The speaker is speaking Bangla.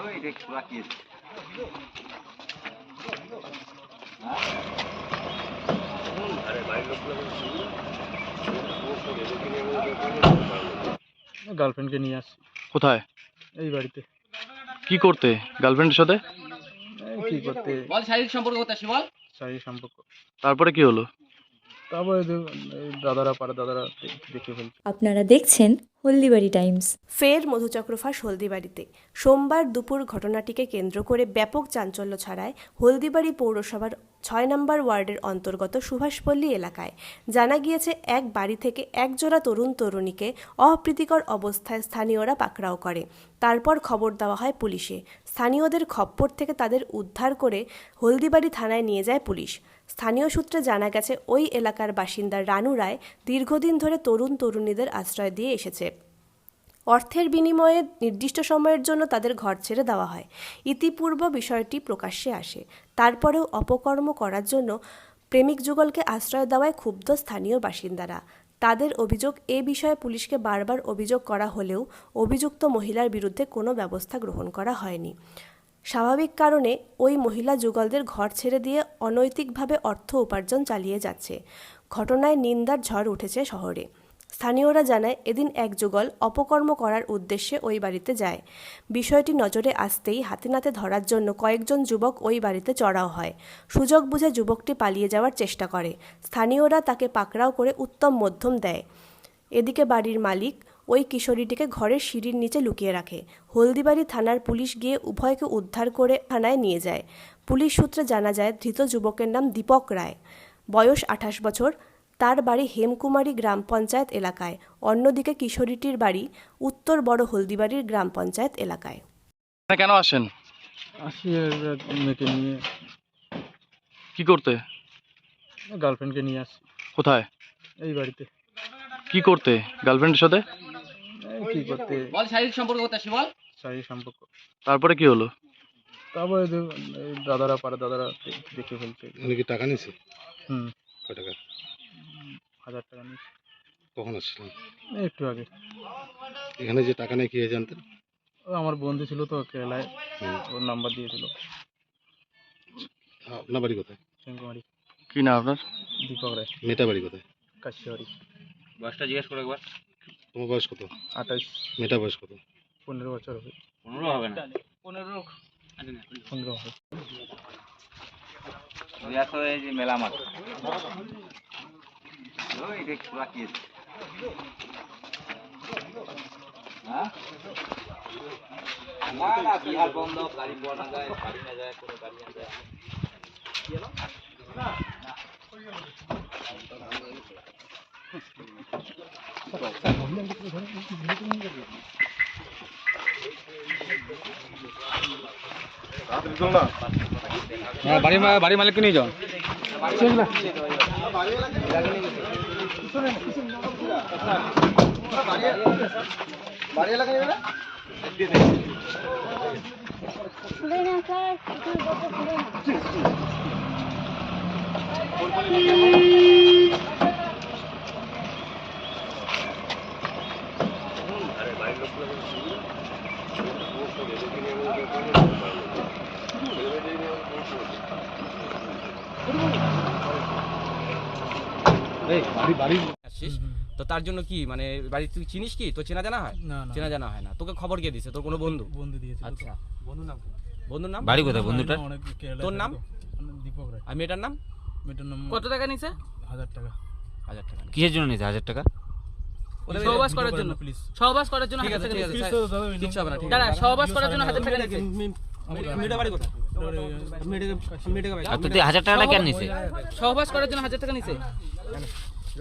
ওই দেখ রাখিস গার্লফ্রেন্ডকে নিয়ে আসছি কোথায়? এই বাড়িতে। কি করতে? গার্লফ্রেন্ডের সাথে? কি করতে? বল শারীরিক সম্পর্ক করতে আসি বল শারীরিক সম্পর্ক। তারপরে কি হলো? তারপরে দাদারা পারে দাদারা দেখে ফেলছে। আপনারা দেখছেন হলদিবাড়ি টাইমস। ফের মধুচক্রফাস হলদিবাড়িতে। সোমবার দুপুর ঘটনাটিকে কেন্দ্র করে ব্যাপক চাঞ্চল্য ছড়ায় হলদিবাড়ি পৌরসভার ছয় নম্বর ওয়ার্ডের অন্তর্গত সুভাষপল্লী এলাকায়। জানা গিয়েছে এক বাড়ি থেকে একজোড়া তরুণ তরুণীকে অপ্রীতিকর অবস্থায় স্থানীয়রা পাকড়াও করে। তারপর খবর দেওয়া হয় পুলিশে। স্থানীয়দের খপ্পর থেকে তাদের উদ্ধার করে হলদিবাড়ি থানায় নিয়ে যায় পুলিশ। স্থানীয় সূত্রে জানা গেছে, ওই এলাকার বাসিন্দা রানু রায় দীর্ঘদিন ধরে তরুণ তরুণীদের আশ্রয় দিয়ে এসেছে। অর্থের বিনিময়ে নির্দিষ্ট সময়ের জন্য তাদের ঘর ছেড়ে দেওয়া হয়। ইতিপূর্ব বিষয়টি প্রকাশ্যে আসে। তারপরেও অপকর্ম করার জন্য প্রেমিক যুগলকে আশ্রয় দেওয়ায় ক্ষুব্ধ স্থানীয় বাসিন্দারা। তাদের অভিযোগ এ বিষয়ে পুলিশকে বারবার অভিযোগ করা হলেও অভিযুক্ত মহিলার বিরুদ্ধে কোনো ব্যবস্থা গ্রহণ করা হয়নি। স্বাভাবিক কারণে ওই মহিলা যুগলদের ঘর ছেড়ে দিয়ে অনৈতিকভাবে অর্থ উপার্জন চালিয়ে যাচ্ছে। ঘটনায় নিন্দার ঝড় উঠেছে শহরে। স্থানীয়রা জানায়, এদিন এক যুগল অপকর্ম করার উদ্দেশ্যে ওই বাড়িতে যায়। বিষয়টি নজরে আসতেই হাতে নাতে ধরার জন্য কয়েকজন যুবক ওই বাড়িতে চড়াও হয়। সুযোগ বুঝে যুবকটি পালিয়ে যাওয়ার চেষ্টা করে। স্থানীয়রা তাকে পাকড়াও করে উত্তম মধ্যম দেয়। এদিকে বাড়ির মালিক ওই কিশোরীটিকে ঘরের সিঁড়ির নিচে লুকিয়ে রাখে। হলদিবাড়ি থানার পুলিশ গিয়ে উভয়কে উদ্ধার করে থানায় নিয়ে যায়। পুলিশ সূত্রে জানা যায়, ধৃত যুবকের নাম দীপক রায়। বয়স আঠাশ বছর। তার বাড়ি হেমকুমারী গ্রাম পঞ্চায়েত এলাকায় অন্যদিকে কিশোরীটির বাড়ি উত্তর বড় হলদিবাড়ির গ্রাম পঞ্চায়েত এলাকায়। কেন আসেন? আসি মেয়েকে নিয়ে। কি করতে? গার্লফ্রেন্ডকে নিয়ে আসছি কোথায়? এই বাড়িতে। কি করতে? গার্লফ্রেন্ডের সাথে? কি করতে? বল শারীরিক সম্পর্ক করতে আসি বল? শারীরিক সম্পর্ক। তারপরে কি হলো? তারপরে এই দাদারা পারে দাদারা দেখে ফেলছে। উনি কি টাকা নিয়েছে? হুম। কয় টাকা? হাজার টাকা নিয়েছে। কখন আসছিলেন একটু আগে। এখানে যে টাকা নেই কি জানতেন? ও আমার বন্ধু ছিল তো কেরালায়। ওর নাম্বার দিয়েছিল। আপনার বাড়ি কোথায়? সেঙ্কুমারি কি না আপনার? দীপক রায়। মেয়েটা বাড়ি কোথায়? কাশিয়ারি বয়সটা জিজ্ঞেস করে একবার। তোমার বয়স কত? আঠাইশ। মেয়েটা বয়স কত? পনেরো বছর হবে। পনেরো হবে না? পনেরো। পনেরো হবে। মেলা মাঠ। ওই দেখ রাখিস হ্যাঁ? না না বিহার বন্ধ গাড়ি পাওয়া না যায় গাড়ি না যায় কোনো গাড়ি না যায়। বাড়ি বাড়ি মালিককে নিয়ে যাও। বাড়ি এলাকা যাবে না খুলে না স্যার খুলে না Thank you. আসছিস তো তার জন্য কি মানে বাড়ি তুই চিনিস কি? তোর চেনা জানা হয়? চেনা জানা হয় না। তোকে খবর কে দিছে তোর কোনো বন্ধু? বন্ধু দিয়েছিল তো। আচ্ছা। বন্ধুর নাম বন্ধুর নাম? বাড়ি কোথায়? বন্ধুটার? তোর নাম? দীপক রায়। আর মেয়েটার নাম? মেয়েটার নাম কত টাকা নিছে হাজার টাকা। হাজার টাকা কিসের জন্য নিয়েছে হাজার টাকা? সহবাস করার জন্য। সহবাস করার জন্য ঠিক আছে ঠিক আছে হবে না দাঁড়া সহবাস করার জন্য হাজার টাকা নিছে মেয়েটা বাড়ি কোথায়? আর তুই হাজার টাকা কেন নিছে? সহবাস করার জন্য হাজার টাকা নিছে।